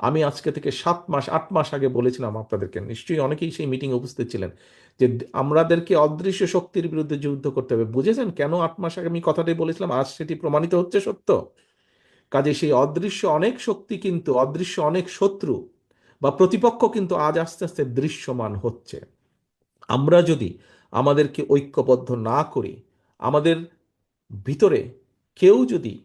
আমি আজকে থেকে সাত মাস, আট মাস আগে বলেছিলাম আপনাদেরকে, নিশ্চয়ই অনেকেই সেই মিটিং উপস্থিত ছিলেন, যে আমাদেরকে অদৃশ্য শক্তির বিরুদ্ধে যুদ্ধ করতে হবে। বুঝেছেন? কেন আট মাস আগে আমি কথাটাই বলেছিলাম, আজ সেটি প্রমাণিত হচ্ছে সত্য। কাজে সেই অদৃশ্য অনেক শক্তি কিন্তু, অদৃশ্য অনেক শত্রু বা প্রতিপক্ষ কিন্তু আজ আস্তে আস্তে দৃশ্যমান হচ্ছে। আমরা যদি আমাদেরকে ঐক্যবদ্ধ না করি, আমাদের ভিতরে কেউ যদি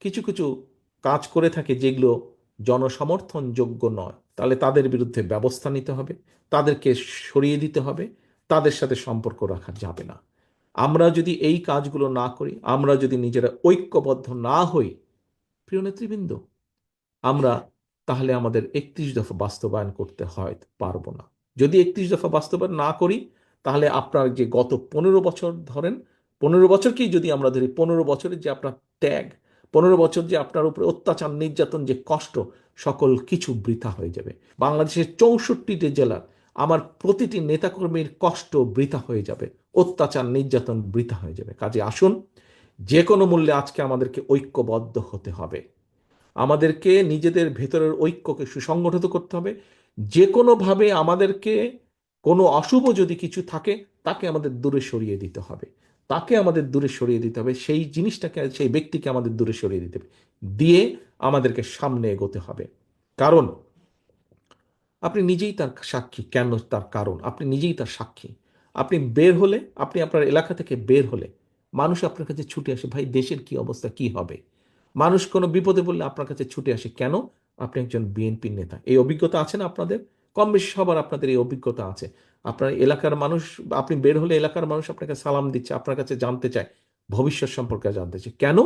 কিছু কিছু কাজ করে থাকে যেগুলো জনসমর্থনযোগ্য নয়। তাহলে তাদের বিরুদ্ধে ব্যবস্থা নিতে হবে, তাদেরকে সরিয়ে দিতে হবে, তাদের সাথে সম্পর্ক রাখা যাবে না। আমরা যদি এই কাজগুলো না করি, আমরা যদি নিজেরা ঐক্যবদ্ধ না হই, প্রিয় নেতৃবৃন্দ, আমরা তাহলে আমাদের একত্রিশ দফা বাস্তবায়ন করতে হয়, পারব না। যদি একত্রিশ দফা বাস্তবায়ন না করি, তাহলে আপনার যে গত পনেরো বছর ধরেন, পনেরো বছরকেই যদি আমরা ধরি, পনেরো বছরের যে আপনার ত্যাগ পনেরো বছর যে আপনার উপরে অত্যাচার, নির্যাতন, যে কষ্ট, সকল কিছু বৃথা হয়ে যাবে। বাংলাদেশের চৌষট্টিটি জেলার আমার প্রতিটি নেতাকর্মীর কষ্ট বৃথা হয়ে যাবে, অত্যাচার, নির্যাতন বৃথা হয়ে যাবে। কাজে আসুন, যে কোনো মূল্যে আজকে আমাদেরকে ঐক্যবদ্ধ হতে হবে। আমাদেরকে নিজেদের ভেতরের ঐক্যকে সুসংগঠিত করতে হবে। যে কোনোভাবে আমাদেরকে কোনো অশুভ যদি কিছু থাকে, তাকে আমাদের দূরে সরিয়ে দিতে হবে। তাকে আমাদের দূরে সরিয়ে দিতে হবে, সেই জিনিসটাকে, সেই ব্যক্তিকে আমাদের দূরে সরিয়ে দিতে হবে। দিয়ে আমাদেরকে সামনে এগোতে হবে। কারণ আপনি নিজেই তার সাক্ষী, কেন তার কারণ? আপনি নিজেই তার সাক্ষী। আপনি বের হলে, আপনি আপনার এলাকা থেকে বের হলে মানুষ আপনার কাছে ছুটে আসে, ভাই, দেশের কি অবস্থা? কি হবে? মানুষ কোনো বিপদে বললে আপনার কাছে ছুটে আসে, কেন? আপনি একজন বিএনপির নেতা। এই অভিজ্ঞতা আছে না আপনাদের? কম বেশি সবার আপনাদের এই অভিজ্ঞতা আছে। আপনার এলাকার মানুষ, আপনি বের হলে এলাকার মানুষ আপনাকে সালাম দিচ্ছে, আপনার কাছে জানতে চায়, ভবিষ্যৎ সম্পর্কে জানতে চায়। কেন?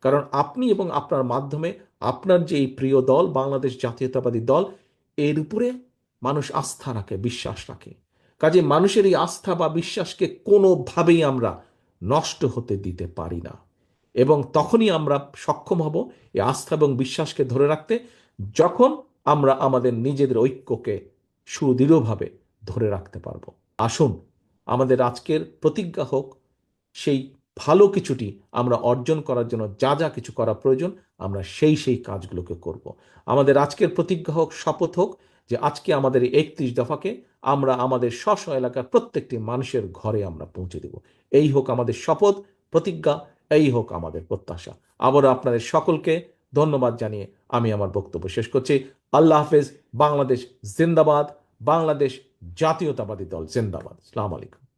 কারণ আপনি এবং আপনার মাধ্যমে আপনার যে এই প্রিয় দল, বাংলাদেশ জাতীয়তাবাদী দল, এর উপরে মানুষ আস্থা রাখে, বিশ্বাস রাখে। কাজে মানুষের এই আস্থা বা বিশ্বাসকে কোনোভাবেই আমরা নষ্ট হতে দিতে পারি না। এবং তখনই আমরা সক্ষম হব এই আস্থা এবং বিশ্বাসকে ধরে রাখতে, যখন আমরা আমাদের নিজেদের ঐক্যকে সুদৃঢ়ভাবে ধরে রাখতে পারব। আসুন, আমাদের আজকের প্রতিজ্ঞা হোক, সেই ভালো কিছুটি আমরা অর্জন করার জন্য যা যা কিছু করা প্রয়োজন, আমরা সেই সেই কাজগুলোকে করব। আমাদের আজকের প্রতিজ্ঞা হোক, শপথ হোক, যে আজকে আমাদের এই একত্রিশ দফাকে আমরা আমাদের স্ব স্ব এলাকার প্রত্যেকটি মানুষের ঘরে আমরা পৌঁছে দেব। এই হোক আমাদের শপথ, প্রতিজ্ঞা, এই হোক আমাদের প্রত্যাশা। আবারও আপনাদের সকলকে ধন্যবাদ জানিয়ে আমি আমার বক্তব্য শেষ করছি। আল্লাহ হাফেজ, বাংলাদেশ জিন্দাবাদ, বাংলাদেশ জাতীয়তাবাদী দল জিন্দাবাদ। সালাম আলাইকুম।